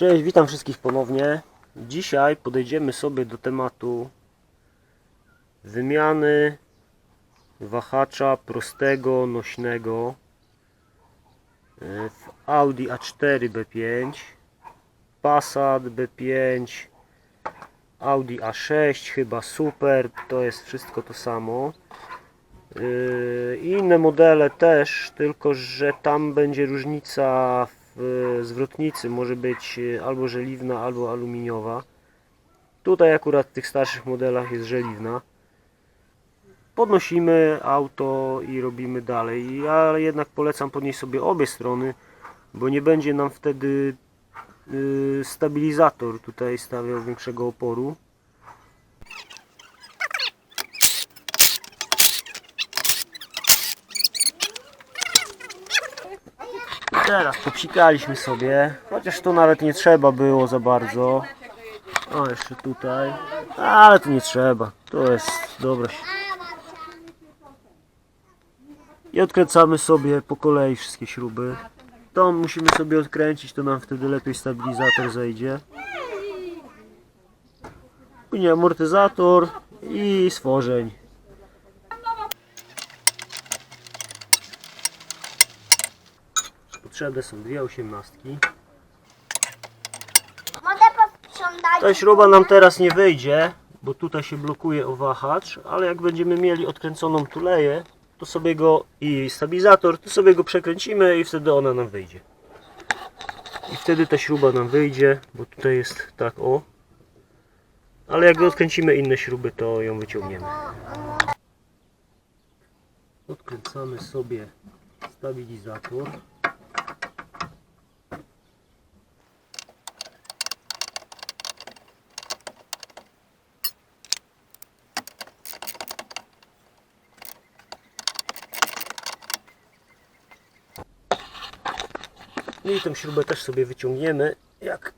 Cześć, witam wszystkich ponownie. Dzisiaj podejdziemy sobie do tematu wymiany wahacza prostego, nośnego e, w Audi A4 B5, Passat B5, Audi A6, chyba Super, to jest wszystko to samo. I inne modele też, tylko że tam będzie różnica w e, zwrotnicy, może być e, albo żeliwna, albo aluminiowa. Tutaj akurat w tych starszych modelach jest żeliwna. Podnosimy auto i robimy dalej. Ja jednak polecam podnieść sobie obie strony, bo nie będzie nam wtedy yy, stabilizator tutaj stawiał większego oporu. Teraz popsikaliśmy sobie, chociaż to nawet nie trzeba było za bardzo. O, jeszcze tutaj. Ale to nie trzeba. To jest dobra. I odkręcamy sobie po kolei wszystkie śruby. To musimy sobie odkręcić, to nam wtedy lepiej stabilizator zejdzie. Później amortyzator i stworzeń. Potrzebne są dwie osiemnastki. Ta śruba nam teraz nie wyjdzie, bo tutaj się blokuje o wahacz, ale jak będziemy mieli odkręconą tuleję, to sobie go i stabilizator, to sobie go przekręcimy i wtedy ona nam wyjdzie. I wtedy ta śruba nam wyjdzie, bo tutaj jest tak o. Ale jak odkręcimy inne śruby, to ją wyciągniemy. Odkręcamy sobie stabilizator. No i tę śrubę też sobie wyciągniemy. Jak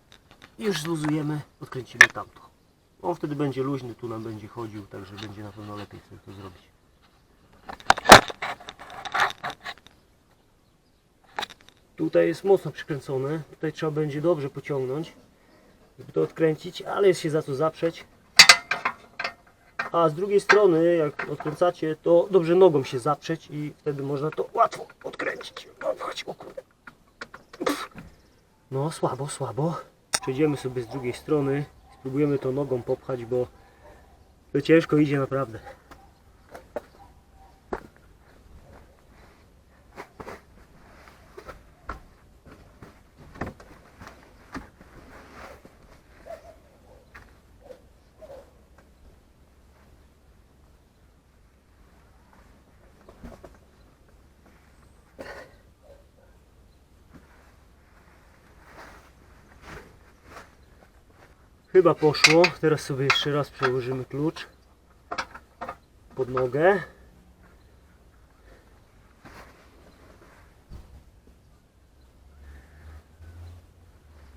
już zluzujemy, odkręcimy tamto. On wtedy będzie luźny, tu nam będzie chodził, także będzie na pewno lepiej sobie to zrobić. Tutaj jest mocno przykręcone, tutaj trzeba będzie dobrze pociągnąć, żeby to odkręcić, ale jest się za co zaprzeć. A z drugiej strony, jak odkręcacie, to dobrze nogą się zaprzeć i wtedy można to łatwo odkręcić. O, chodź, o kurde. No, słabo, słabo. Przejdziemy sobie z drugiej strony. Spróbujemy to nogą popchać, bo to ciężko idzie naprawdę. Chyba poszło. Teraz sobie jeszcze raz przełożymy klucz pod nogę.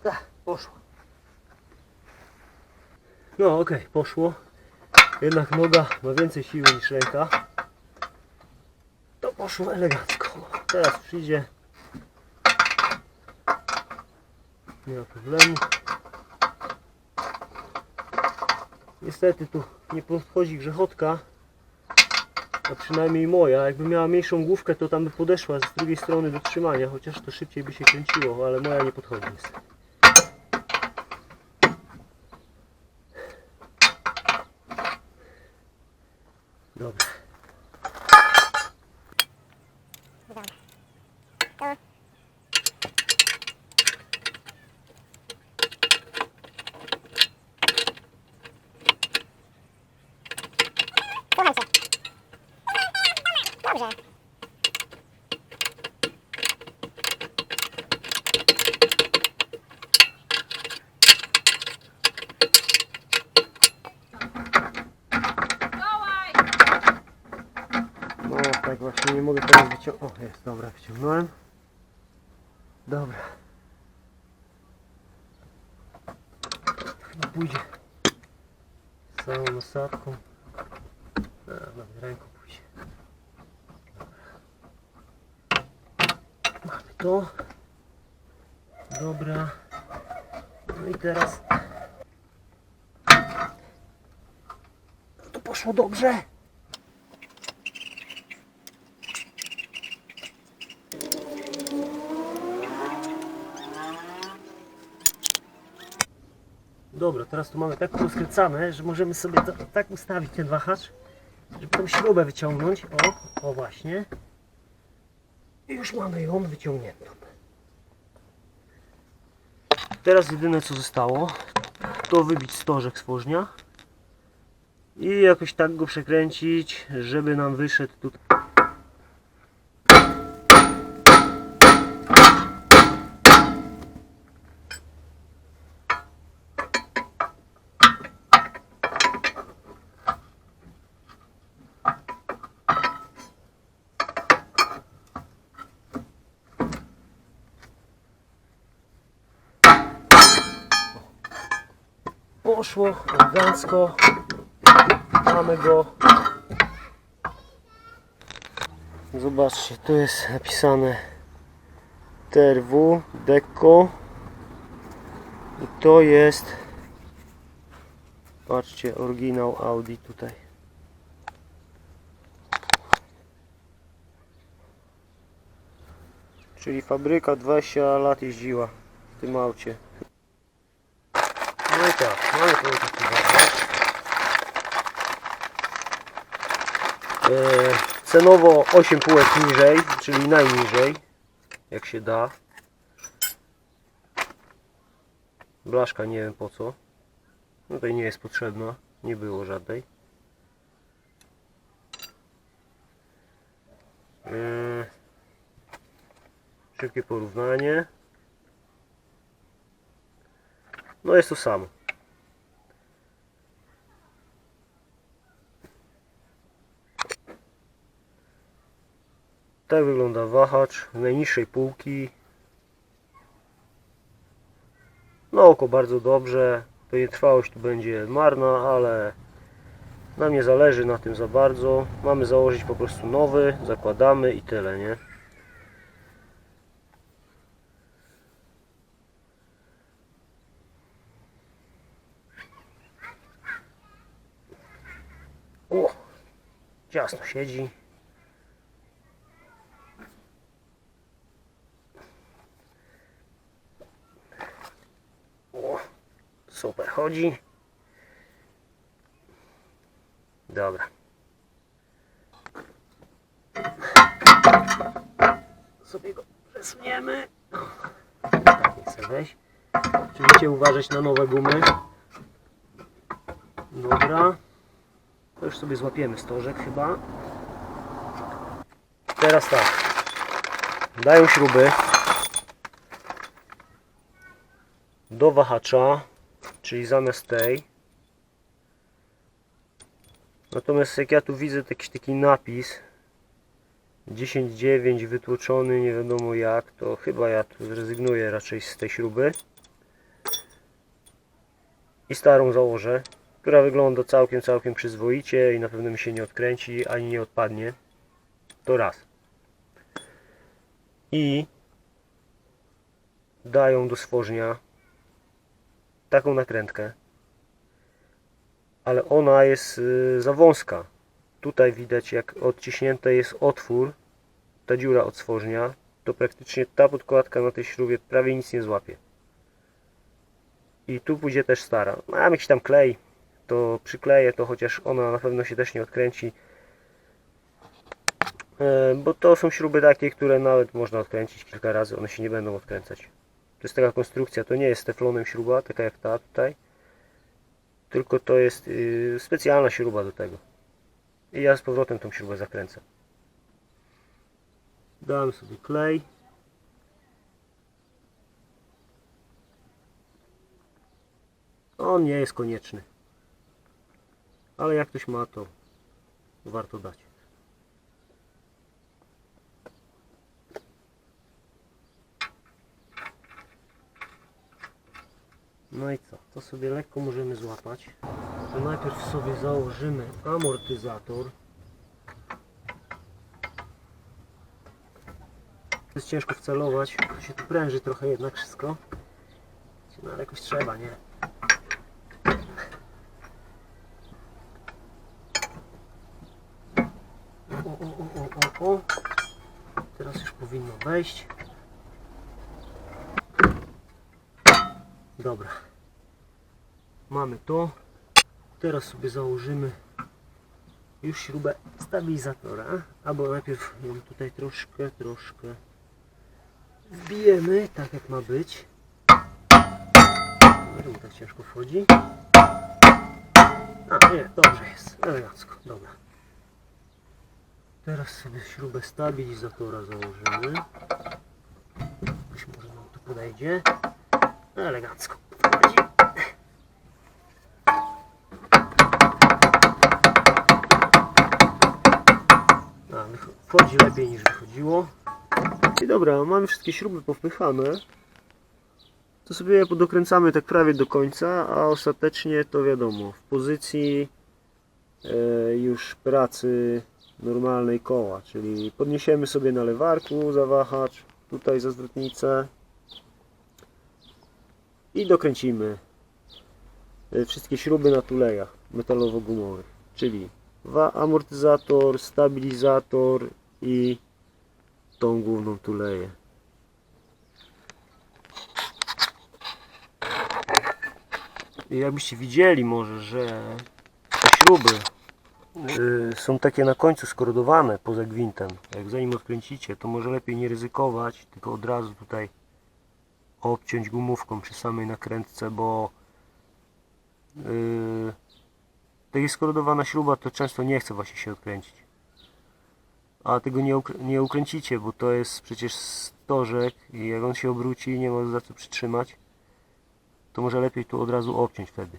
Tak, poszło. No okej, poszło. Jednak noga ma więcej siły niż ręka. To poszło elegancko. Teraz przyjdzie. Nie ma problemu. Niestety tu nie podchodzi grzechotka, a przynajmniej moja. Jakby miała mniejszą główkę, to tam by podeszła z drugiej strony do trzymania, chociaż to szybciej by się kręciło, ale moja nie podchodzi niestety. Dobra. Słucham cię. Dobrze. No tak właśnie nie mogę teraz wyciągnąć. O jest, dobra, wyciągnąłem. Dobra. Chyba pójdzie z całą nasadką. A, nawet ręką pójdzie. Mamy to. Dobra. No i teraz... To poszło dobrze. Dobra, teraz tu mamy tak rozkręcane, że możemy sobie to, tak ustawić ten wahacz, żeby tą śrubę wyciągnąć. O, o właśnie. I już mamy ją wyciągniętą. Teraz jedyne co zostało, to wybić stożek z wożnia i jakoś tak go przekręcić, żeby nam wyszedł tutaj. Poszło elegancko. Mamy go. Zobaczcie, tu jest napisane TRW Deco i to jest patrzcie, oryginał Audi tutaj. Czyli fabryka 20 lat jeździła w tym aucie. No tutaj taki wahacz. E, Cenowo 8 półek niżej, czyli najniżej, jak się da. Blaszka nie wiem po co. No Tutaj nie jest potrzebna, nie było żadnej. E, Szybkie porównanie. No jest to samo. Tak wygląda wahacz najniższej półki. Na oko bardzo dobrze. Pewnie trwałość tu będzie marna, ale nam nie zależy na tym za bardzo. Mamy założyć po prostu nowy, zakładamy i tyle, nie? O! Ciasno siedzi. O, super chodzi. Dobra. Sobie go przesuniemy. Tak, chcę wejść. Oczywiście uważać na nowe gumy. Dobra. To już sobie złapiemy stożek chyba. Teraz tak. Dają śruby do wahacza, czyli zamiast tej. Natomiast jak ja tu widzę jakiś taki napis 10.9 wytłoczony nie wiadomo jak, to chyba ja tu zrezygnuję raczej z tej śruby i starą założę, która wygląda całkiem, całkiem przyzwoicie i na pewno mi się nie odkręci ani nie odpadnie. To raz. I dają do stworzenia taką nakrętkę, ale ona jest y, za wąska. Tutaj widać jak odciśnięty jest otwór, ta dziura od to praktycznie ta podkładka na tej śrubie prawie nic nie złapie. I tu pójdzie też stara. Mam jakiś tam klej, to przykleję to, chociaż ona na pewno się też nie odkręci. E, Bo to są śruby takie, które nawet można odkręcić kilka razy, one się nie będą odkręcać. To jest taka konstrukcja, to nie jest teflonem śruba, taka jak ta tutaj. Tylko to jest yy, specjalna śruba do tego. I ja z powrotem tą śrubę zakręcę. Dałem sobie klej. On nie jest konieczny. Ale jak ktoś ma, to warto dać. No i co? To sobie lekko możemy złapać. To najpierw sobie założymy amortyzator. Jest ciężko wcelować, to się tu pręży trochę jednak wszystko. No ale jakoś trzeba, nie? O, o, o, o, o, o. Teraz już powinno wejść. Dobra. Mamy to. Teraz sobie założymy już śrubę stabilizatora. Albo najpierw ją tutaj troszkę, troszkę wbijemy, tak jak ma być. Nie wiem, tak ciężko wchodzi. A, nie, dobrze jest. Elegancko, dobra. Teraz sobie śrubę stabilizatora założymy. Być może nam tu podejdzie. Elegancko. Wycho- wchodzi lepiej niż wychodziło. I dobra, mamy wszystkie śruby powpychane. To sobie je podokręcamy tak prawie do końca, a ostatecznie to wiadomo, w pozycji e, już pracy normalnej koła, czyli podniesiemy sobie na lewarku zawahacz, tutaj za zwrotnicę i dokręcimy e, wszystkie śruby na tulejach metalowo-gumowych, czyli amortyzator, stabilizator i tą główną tuleję. I jakbyście widzieli może, że te śruby y, są takie na końcu skorodowane poza gwintem. Jak zanim odkręcicie, to może lepiej nie ryzykować, tylko od razu tutaj obciąć gumówką przy samej nakrętce, bo yy, tak jest skorodowana śruba, to często nie chce właśnie się odkręcić. A tego nie, nie ukręcicie, bo to jest przecież stożek i jak on się obróci, nie ma za co przytrzymać, to może lepiej tu od razu obciąć wtedy.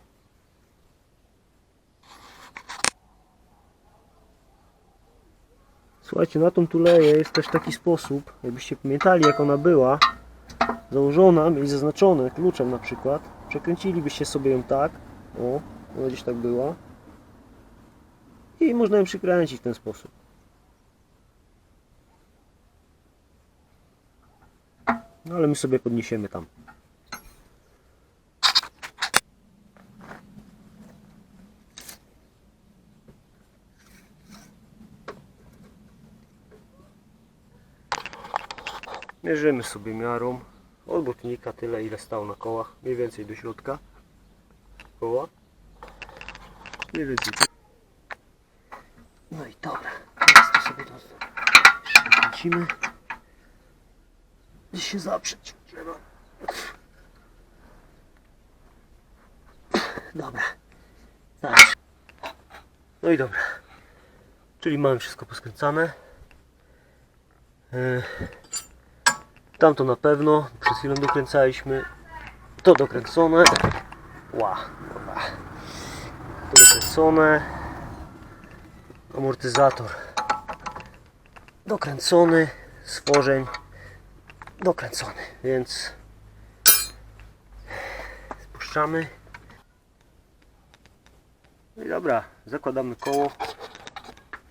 Słuchajcie, na tą tuleję jest też taki sposób, jakbyście pamiętali jak ona była założona, mieli zaznaczone kluczem na przykład, przekręcilibyście sobie ją tak, o, ona gdzieś tak była i można ją przykręcić w ten sposób. No ale my sobie podniesiemy tam. Mierzymy sobie miarą od botnika tyle ile stał na kołach, mniej więcej do środka koła. Mniej więcej. No i dobra, teraz to sobie to kręcimy. Gdzieś się zaprzeć trzeba. Dobra. Tak. No i dobra. Czyli mamy wszystko poskręcane. Yy. Tamto na pewno, przed chwilą dokręcaliśmy. To dokręcone. Ła. To dokręcone. Amortyzator dokręcony. Stworzeń dokręcony, więc spuszczamy. No i dobra, zakładamy koło.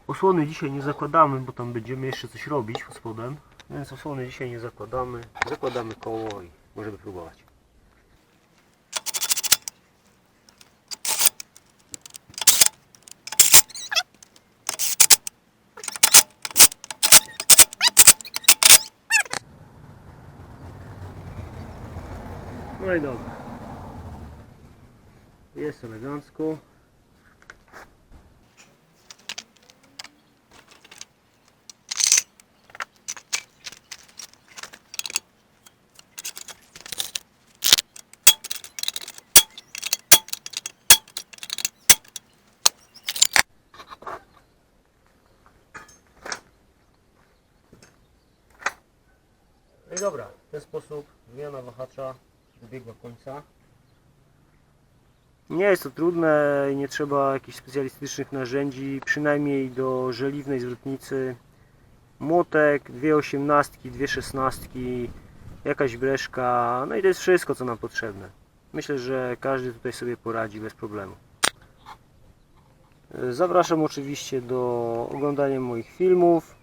Osłony dzisiaj nie zakładamy, bo tam będziemy jeszcze coś robić pod spodem. Więc osłony dzisiaj nie zakładamy. Zakładamy koło i możemy próbować. No i dobra. Jest elegancko. Dobra, w ten sposób zmiana wahacza dobiegła końca. Nie jest to trudne i nie trzeba jakichś specjalistycznych narzędzi, przynajmniej do żeliwnej zwrotnicy. Młotek, dwie osiemnastki, dwie szesnastki, jakaś breszka, no i to jest wszystko co nam potrzebne. Myślę, że każdy tutaj sobie poradzi bez problemu. Zapraszam oczywiście do oglądania moich filmów.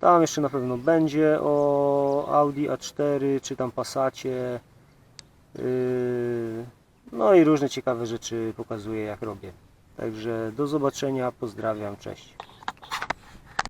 Tam jeszcze na pewno będzie o Audi A4 czy tam Passacie. Yy, No i różne ciekawe rzeczy pokazuję jak robię. Także do zobaczenia, pozdrawiam, cześć.